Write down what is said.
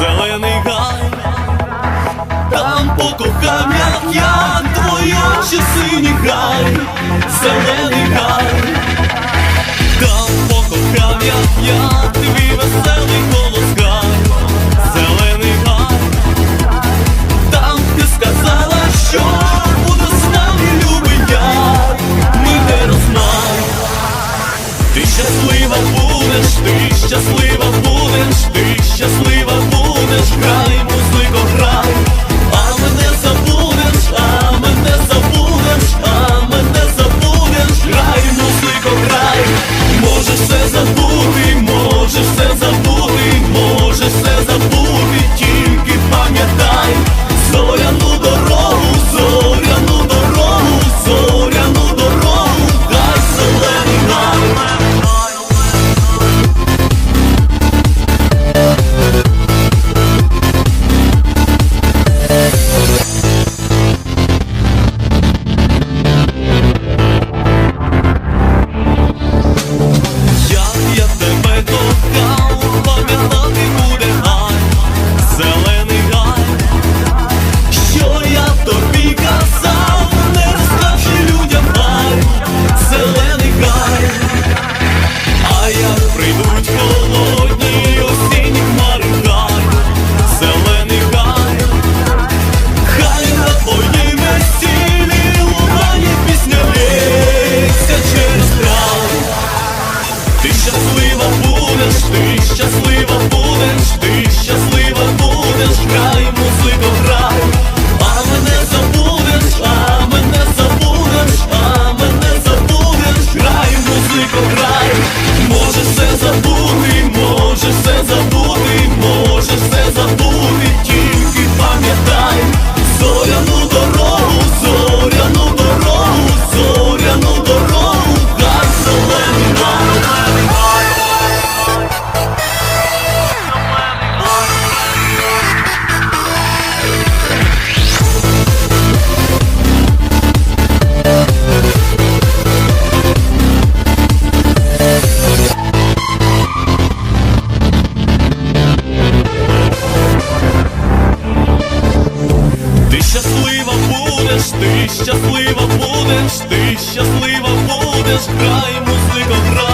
зелений гай, там покохав, як я твоє очі сині гай. щаслива будеш, ти щаслива будеш, грай, музика, грай